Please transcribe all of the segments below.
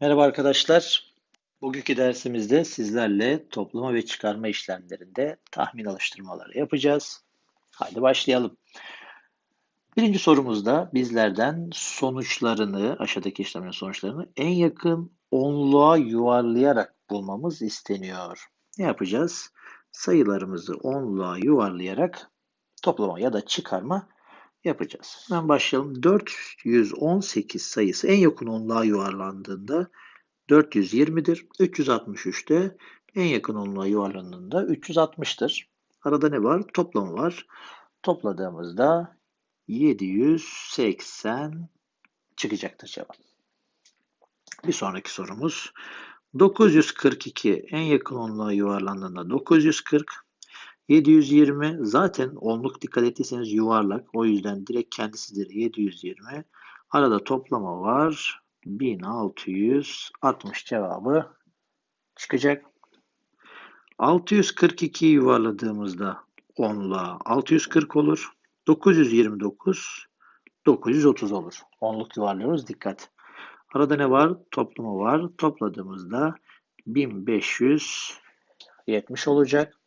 Merhaba arkadaşlar. Bugünkü dersimizde sizlerle toplama ve çıkarma işlemlerinde tahmin alıştırmaları yapacağız. Haydi başlayalım. Birinci sorumuzda bizlerden sonuçlarını, aşağıdaki işlemin sonuçlarını en yakın onluğa yuvarlayarak bulmamız isteniyor. Ne yapacağız? Sayılarımızı onluğa yuvarlayarak toplama ya da çıkarma yapacağız. Hemen başlayalım. 418 sayısı en yakın onluğa yuvarlandığında 420'dir. 363 de en yakın onluğa yuvarlandığında 360'tır. Arada ne var? Toplamı var. Topladığımızda 780 çıkacaktır cevap. Bir sonraki sorumuz 942 en yakın onluğa yuvarlandığında 940 720 zaten onluk dikkat ettiyseniz yuvarlak. O yüzden direkt kendisidir 720. Arada toplama var. 1660 cevabı çıkacak. 642 yuvarladığımızda 10'la 640 olur. 929 930 olur. Onluk yuvarlıyoruz. Dikkat. Arada ne var? Toplama var. Topladığımızda 1570 olacak.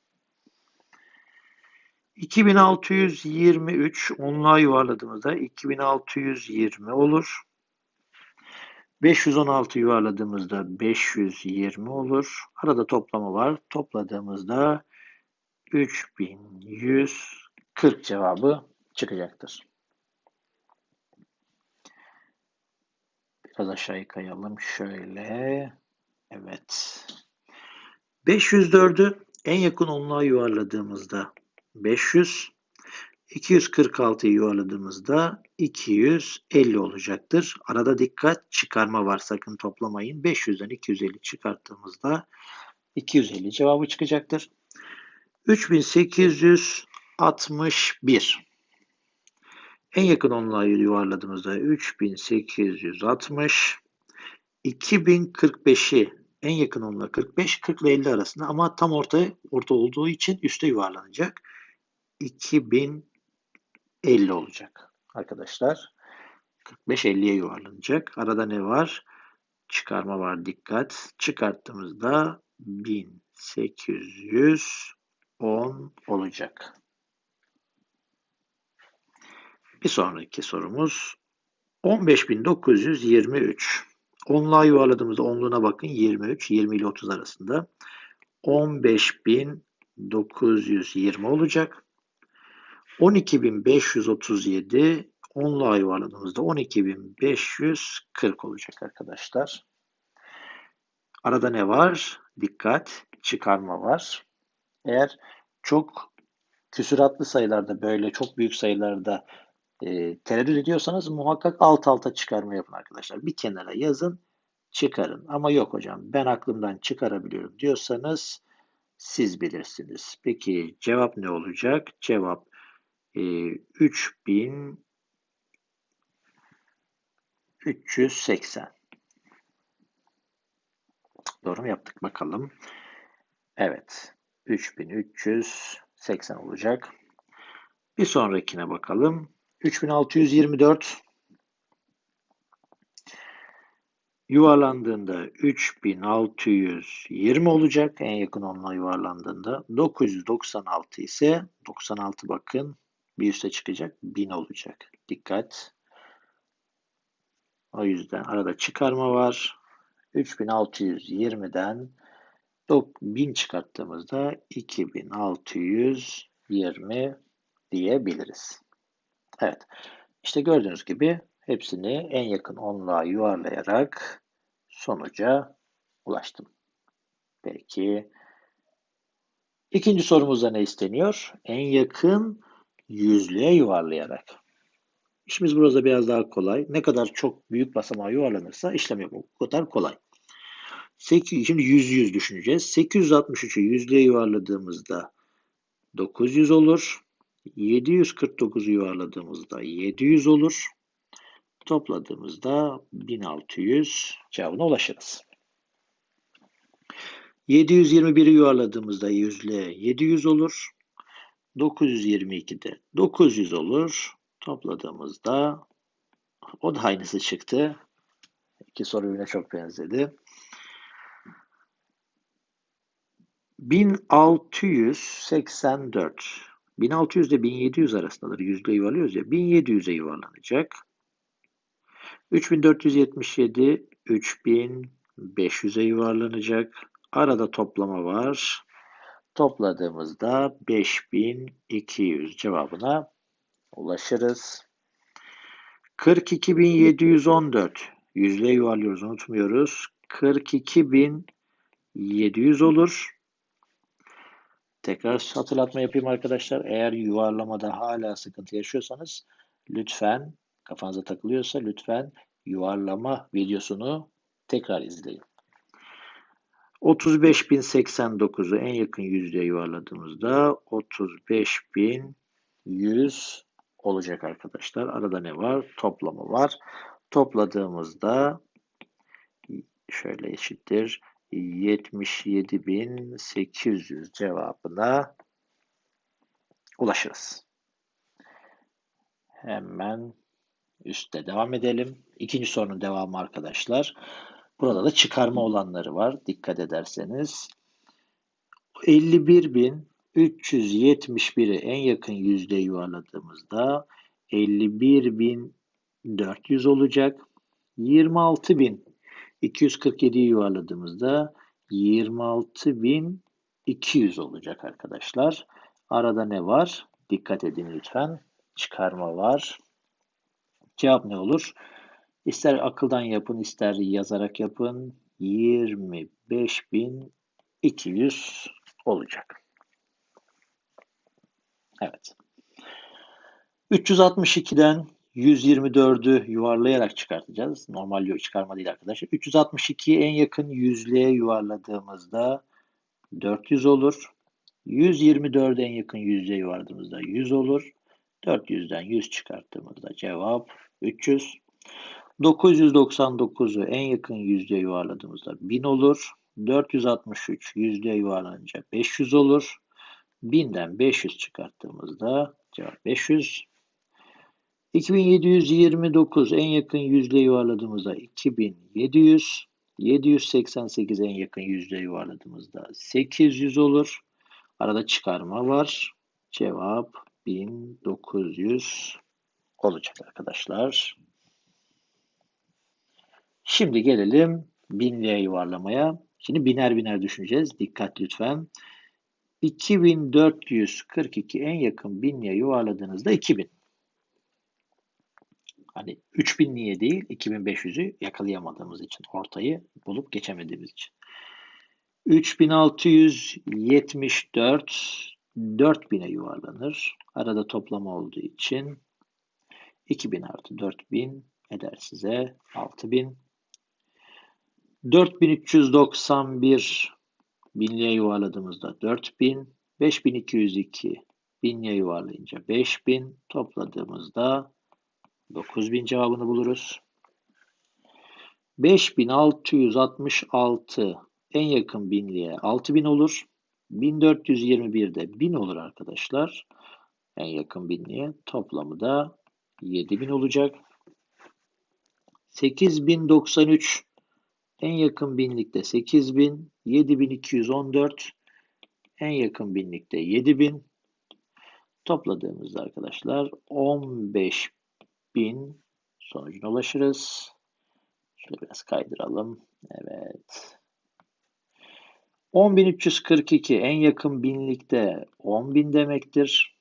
2623 onluğa yuvarladığımızda 2620 olur. 516 yuvarladığımızda 520 olur. Arada toplama var. Topladığımızda 3140 cevabı çıkacaktır. Biraz aşağıya kayalım. Şöyle. Evet. 504'ü en yakın onluğa yuvarladığımızda 500. 246'yı yuvarladığımızda 250 olacaktır. Arada dikkat çıkarma var sakın toplamayın. 500'den 250 çıkarttığımızda 250 cevabı çıkacaktır. 3861 en yakın onluğa yuvarladığımızda 3860 2045'i en yakın onluğa 45 40 ile 50 arasında ama tam orta orta olduğu için üste yuvarlanacak. 2050 olacak arkadaşlar. 45-50'ye yuvarlanacak. Arada ne var? Çıkarma var dikkat. Çıkarttığımızda 1810 olacak. Bir sonraki sorumuz 15923. Onluğa yuvarladığımızda onluğuna bakın 23, 20 ile 30 arasında. 15920 olacak. 12.537 onluğa yuvarladığımızda 12.540 olacak arkadaşlar. Arada ne var? Dikkat, çıkarma var. Eğer çok küsuratlı sayılarda böyle çok büyük sayılarda e, tereddüt ediyorsanız muhakkak alt alta çıkarma yapın arkadaşlar. Bir kenara yazın, çıkarın. Ama yok hocam ben aklımdan çıkarabiliyorum diyorsanız siz bilirsiniz. Peki cevap ne olacak? Cevap e, 3380. Doğru mu yaptık bakalım. Evet. 3380 olacak. Bir sonrakine bakalım. 3624 yuvarlandığında 3620 olacak. En yakın onunla yuvarlandığında 996 ise 96 bakın bir üste çıkacak 1000 olacak. Dikkat. O yüzden arada çıkarma var. 3620'den 1000 çıkarttığımızda 2620 diyebiliriz. Evet. İşte gördüğünüz gibi hepsini en yakın onluğa yuvarlayarak sonuca ulaştım. Peki. İkinci sorumuzda ne isteniyor? En yakın yüzlüğe yuvarlayarak. İşimiz burada biraz daha kolay. Ne kadar çok büyük basamağa yuvarlanırsa işlem yapmak o kadar kolay. 8, şimdi 100 100 düşüneceğiz. 863'ü yüzlüğe yuvarladığımızda 900 olur. 749'u yuvarladığımızda 700 olur. Topladığımızda 1600 cevabına ulaşırız. 721'i yuvarladığımızda yüzle 700 olur. 922'de 900 olur. Topladığımızda o da aynısı çıktı. İki soru birbirine çok benzedi. 1684. 1600 ile 1700 arasındadır. Yüzde yuvarlıyoruz ya. 1700'e yuvarlanacak. 3477 3500'e yuvarlanacak. Arada toplama var. Topladığımızda 5200 cevabına ulaşırız. 42714 yüzde yuvarlıyoruz unutmuyoruz. 42700 olur. Tekrar hatırlatma yapayım arkadaşlar. Eğer yuvarlamada hala sıkıntı yaşıyorsanız lütfen kafanıza takılıyorsa lütfen yuvarlama videosunu tekrar izleyin. 35.089'u en yakın yüzdeye yuvarladığımızda 35.100 olacak arkadaşlar. Arada ne var? Toplamı var. Topladığımızda şöyle eşittir 77.800 cevabına ulaşırız. Hemen üstte devam edelim. İkinci sorunun devamı arkadaşlar. Burada da çıkarma olanları var. Dikkat ederseniz. 51.371'i en yakın yüzde yuvarladığımızda 51.400 olacak. 26.247'yi yuvarladığımızda 26.200 olacak arkadaşlar. Arada ne var? Dikkat edin lütfen. Çıkarma var. Cevap ne olur? İster akıldan yapın, ister yazarak yapın. 25.200 olacak. Evet. 362'den 124'ü yuvarlayarak çıkartacağız. Normal çıkarma değil arkadaşlar. 362'yi en yakın yüzlüğe yuvarladığımızda 400 olur. 124'e en yakın yüzlüğe yuvarladığımızda 100 olur. 400'den 100 çıkarttığımızda cevap 300. 999'u en yakın yüzlüğe yuvarladığımızda 1000 olur. 463 yüzlüğe yuvarlanınca 500 olur. 1000'den 500 çıkarttığımızda cevap 500. 2729 en yakın yüzlüğe yuvarladığımızda 2700. 788 en yakın yüzlüğe yuvarladığımızda 800 olur. Arada çıkarma var. Cevap 1900 olacak arkadaşlar. Şimdi gelelim binliğe yuvarlamaya. Şimdi biner biner düşüneceğiz. Dikkat lütfen. 2442 en yakın binliğe yuvarladığınızda 2000. Hani 3000 niye değil 2500'ü yakalayamadığımız için ortayı bulup geçemediğimiz için. 3674 4000'e yuvarlanır. Arada toplama olduğu için 2000 artı 4000 eder size 6000. 4391 binliğe yuvarladığımızda 4000. 5202 binliğe yuvarlayınca 5000 topladığımızda 9000 cevabını buluruz. 5666 en yakın binliğe 6000 olur. 1421 de 1000 olur arkadaşlar. En yakın binliğe toplamı da 7000 olacak. 8093 en yakın binlikte 8000, 7214 en yakın binlikte 7000 topladığımızda arkadaşlar 15000 sonucuna ulaşırız. Şöyle biraz kaydıralım. Evet. 10.342 en yakın binlikte 10.000 demektir.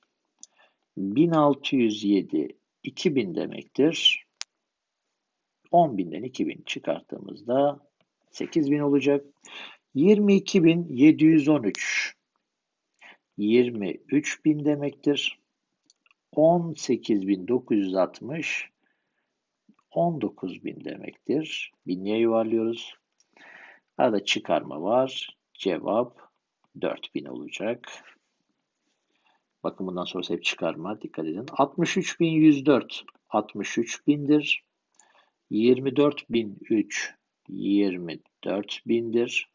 1607 2000 demektir. 10.000'den 2000 çıkarttığımızda 8000 olacak. 22.713 23.000 demektir. 18.960 19.000 demektir. Binliğe yuvarlıyoruz. Arada çıkarma var. Cevap 4000 olacak. Bakın bundan sonra hep çıkarma. Dikkat edin. 63.104 63.000'dir. 24.003 24.000'dir.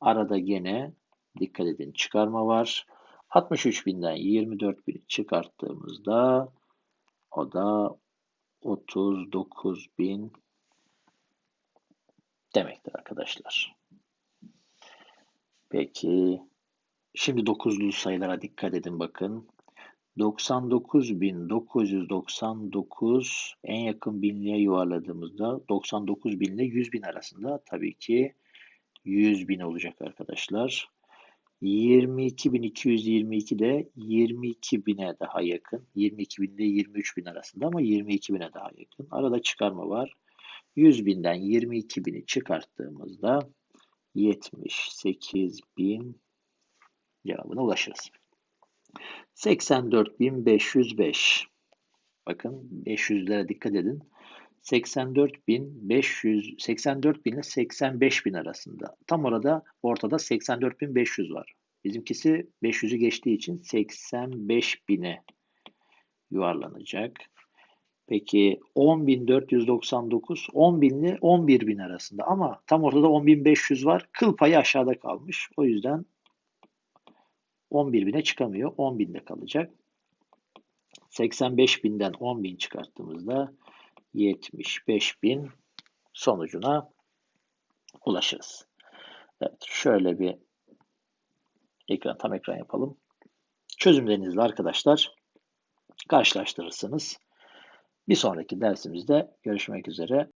Arada gene dikkat edin çıkarma var. 63.000'den 24.000'i çıkarttığımızda o da 39.000 demektir arkadaşlar. Peki şimdi dokuzlu sayılara dikkat edin bakın. 99.999 en yakın binliğe yuvarladığımızda 99 bin ile 100 bin arasında tabii ki 100 bin olacak arkadaşlar. 22.222 de 22 bine daha yakın. 22 bin ile 23 bin arasında ama 22 bine daha yakın. Arada çıkarma var. 100 binden 22 bini çıkarttığımızda 78 bin cevabına ulaşırız. 84.505 bakın 500'lere dikkat edin. 84.500 84 bin ile 85 bin arasında. Tam orada ortada 84.500 var. Bizimkisi 500'ü geçtiği için 85 bine yuvarlanacak. Peki 10.499 10 bin ile 11 bin arasında ama tam ortada 10.500 var. Kıl payı aşağıda kalmış. O yüzden 11 bine çıkamıyor. 10 binde kalacak. 85 binden 10 bin çıkarttığımızda 75 bin sonucuna ulaşırız. Evet şöyle bir ekran tam ekran yapalım. Çözümlerinizle arkadaşlar karşılaştırırsınız. Bir sonraki dersimizde görüşmek üzere.